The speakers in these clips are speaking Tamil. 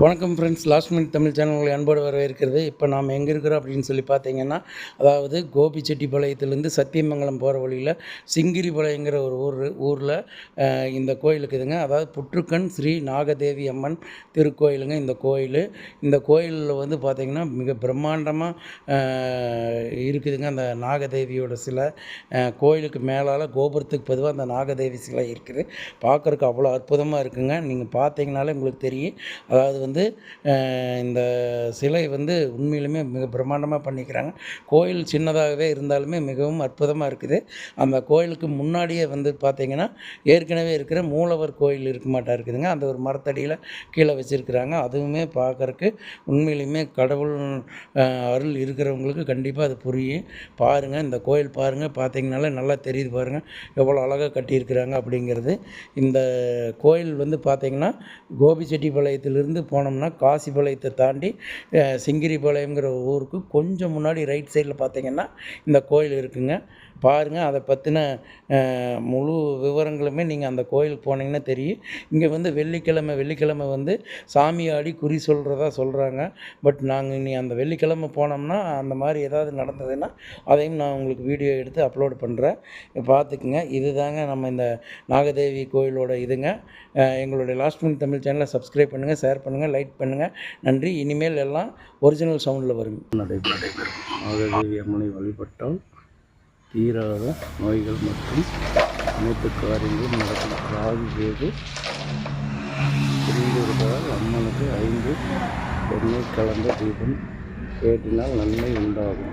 வணக்கம் friends last minute Tamil channel உங்களை அன்போடு வரவேற்கிறது. இப்போ நாம் எங்கே இருக்கிறோம் அப்படின்னு சொல்லி பார்த்தீங்கன்னா அதாவது கோபிச்செட்டிப்பாளையத்துலேருந்து சத்தியமங்கலம் போகிற வழியில் சிங்கிரிபாளையங்கிற ஒரு ஊர் ஊரில் இந்த கோயில் இருக்குதுங்க அதாவது புற்றுக்கண் ஸ்ரீ நாகதேவி அம்மன் திருக்கோயிலுங்க இந்த கோயில். இந்த கோயிலில் வந்து பார்த்திங்கன்னா மிக பிரம்மாண்டமாக இருக்குதுங்க. அந்த நாகதேவியோட சிலை கோயிலுக்கு மேலால் கோபுரத்துக்கு பொதுவாக அந்த நாகதேவி சிலை இருக்குது. பார்க்குறக்கு அவ்வளோ அற்புதமாக இருக்குங்க. நீங்கள் பார்த்தீங்கனாலே உங்களுக்கு தெரியும். அதாவது வந்து இந்த சிலை வந்து உண்மையிலுமே மிக பிரம்மாண்டமாக பண்ணிக்கிறாங்க. கோயில் சின்னதாகவே இருந்தாலுமே மிகவும் அற்புதமாக இருக்குது. அந்த கோயிலுக்கு முன்னாடியே வந்து பார்த்திங்கன்னா ஏற்கனவே இருக்கிற மூலவர் கோயில் இருக்க மாட்டா இருக்குதுங்க. அந்த ஒரு மரத்தடியில் கீழே வச்சுருக்குறாங்க. அதுவுமே பார்க்குறக்கு உண்மையிலுமே கடவுள் அருள் இருக்கிறவங்களுக்கு கண்டிப்பாக அது புரியும். பாருங்கள் இந்த கோயில் பாருங்கள் பார்த்தீங்கனாலே நல்லா தெரியுது பாருங்கள் எவ்வளோ அழகாக கட்டியிருக்கிறாங்க அப்படிங்கிறது. இந்த கோயில் வந்து பார்த்திங்கன்னா கோபிச்செட்டிப்பாளையத்திலிருந்து போனோம்னா காசிபாளையத்தை தாண்டி அஹ், சிங்கிரிபாளையங்கிற ஊருக்கு கொஞ்சம் முன்னாடி ரைட் சைடில் பார்த்தீங்கன்னா இந்த கோயில் இருக்குங்க. பாருங்கள் அதை பற்றின முழு விவரங்களுமே நீங்கள் அந்த கோயிலுக்கு போனீங்கன்னா தெரியும். இங்கே வந்து வெள்ளிக்கிழமை வெள்ளிக்கிழமை வந்து சாமி ஆடி குறி சொல்கிறதா சொல்கிறாங்க பட் நாங்கள் இனி அந்த வெள்ளிக்கிழமை போனோம்னா அந்த மாதிரி ஏதாவது நடந்ததுன்னா அதையும் நான் உங்களுக்கு வீடியோ எடுத்து அப்லோட் பண்ணுறேன் பார்த்துக்குங்க இதுதாங்க நம்ம இந்த நாகதேவி கோயிலோட இதுங்க. எங்களுடைய லாஸ்ட் மினிட் தமிழ் சேனலை சப்ஸ்கிரைப் பண்ணுங்கள் ஷேர் பண்ணுங்கள் லைக் பண்ணுங்கள் நன்றி. இனிமேல் எல்லாம் ஒரிஜினல் சவுண்டில் வரும். நடைபெறும். நாகதேவி அம்மனை வழிபட்டால் தீராத நோய்கள் மற்றும் அனைத்து காரியங்களும் நடக்கும். ராகு கேது புரிந்திருப்பதால் அம்மனுக்கு ஐந்து எண்ணெய் கலந்த தீபம் ஏற்றினால் நன்மை உண்டாகும்.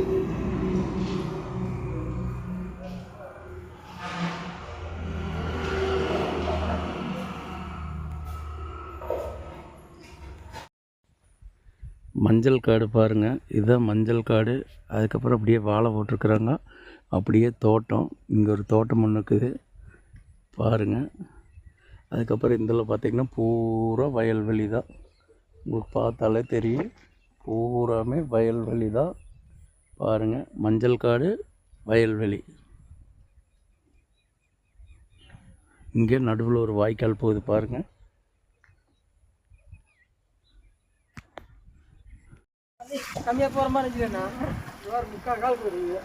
மஞ்சள் காடு பாருங்கள் இதுதான் மஞ்சள் காடு. அதுக்கப்புறம் அப்படியே வாழை போட்டிருக்குறாங்க. அப்படியே தோட்டம். இங்கே ஒரு தோட்டம் ஒன்று இருக்குது. பாருங்கள் அதுக்கப்புறம் இதில் பார்த்திங்கன்னா பூரா வயல்வெளி தான். உங்களுக்கு பார்த்தாலே தெரியும். பூராமே வயல்வெளி தான். பாருங்கள் மஞ்சள் காடு வயல்வெளி. இங்கே நடுவில் ஒரு வாய்க்கால் போகுது பாருங்கள் கம்மியாக போகிற மாதிரி இருந்துச்சுன்னா முக்கால் கால் போடுது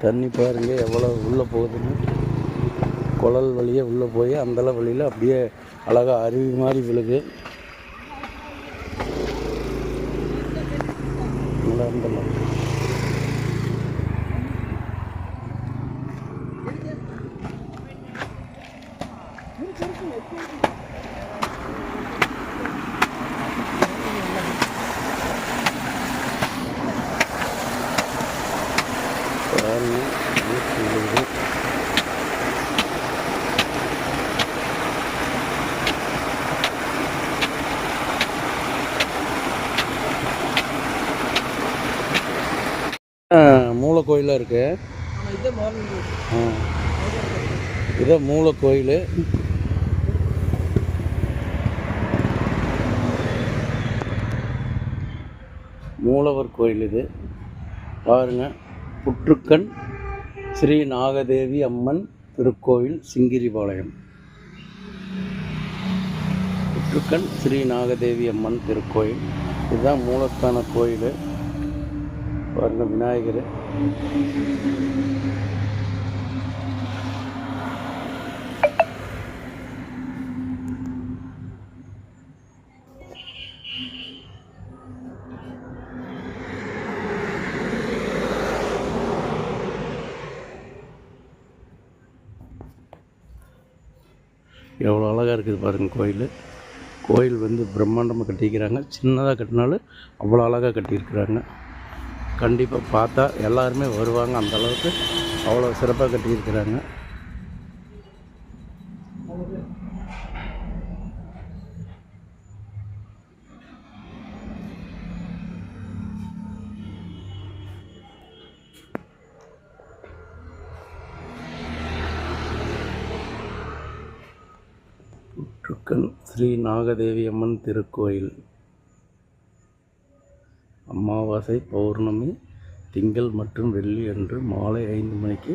தண்ணி பாருங்கள் எவ்வளோ உள்ளே போகுதுன்னு. குழல் வழியே உள்ளே போய் அந்தளவு வழியில் அப்படியே அழகாக அருவி மாதிரி விழுகு நல்லா இருந்தலாம் மூல கோயிலாக இருக்கு. ஆனால் இதே மார்னிங் ஆ. இதான் மூல கோயில் மூலவர் கோயில் இது. பாருங்கள் புற்றுக்கண் ஸ்ரீ நாகதேவி அம்மன் திருக்கோயில் சிங்கிரிபாளையம். புற்றுக்கண் ஸ்ரீ நாகதேவி அம்மன் திருக்கோயில். இதுதான் மூலஸ்தான கோயில். பாருங்கள் விநாயகர். எவ்வளோ அழகாக இருக்குது பாருங்கள் கோயில். கோயில் வந்து பிரம்மாண்டமாக கட்டிக்கிறாங்க சின்னதாக கட்டினாலும் அவ்வளோ அழகாக கட்டியிருக்கிறாங்க. கண்டிப்பாக பார்த்தா எல்லாருமே வருவாங்க அந்த அளவுக்கு. அவ்வளோ சிறப்பாக கட்டியிருக்கிறாங்க. புற்றுக்கன் ஸ்ரீ நாகதேவி அம்மன் திருக்கோயில். அமாவாசை பௌர்ணமி திங்கள் மற்றும் வெள்ளி அன்று மாலை ஐந்து மணிக்கு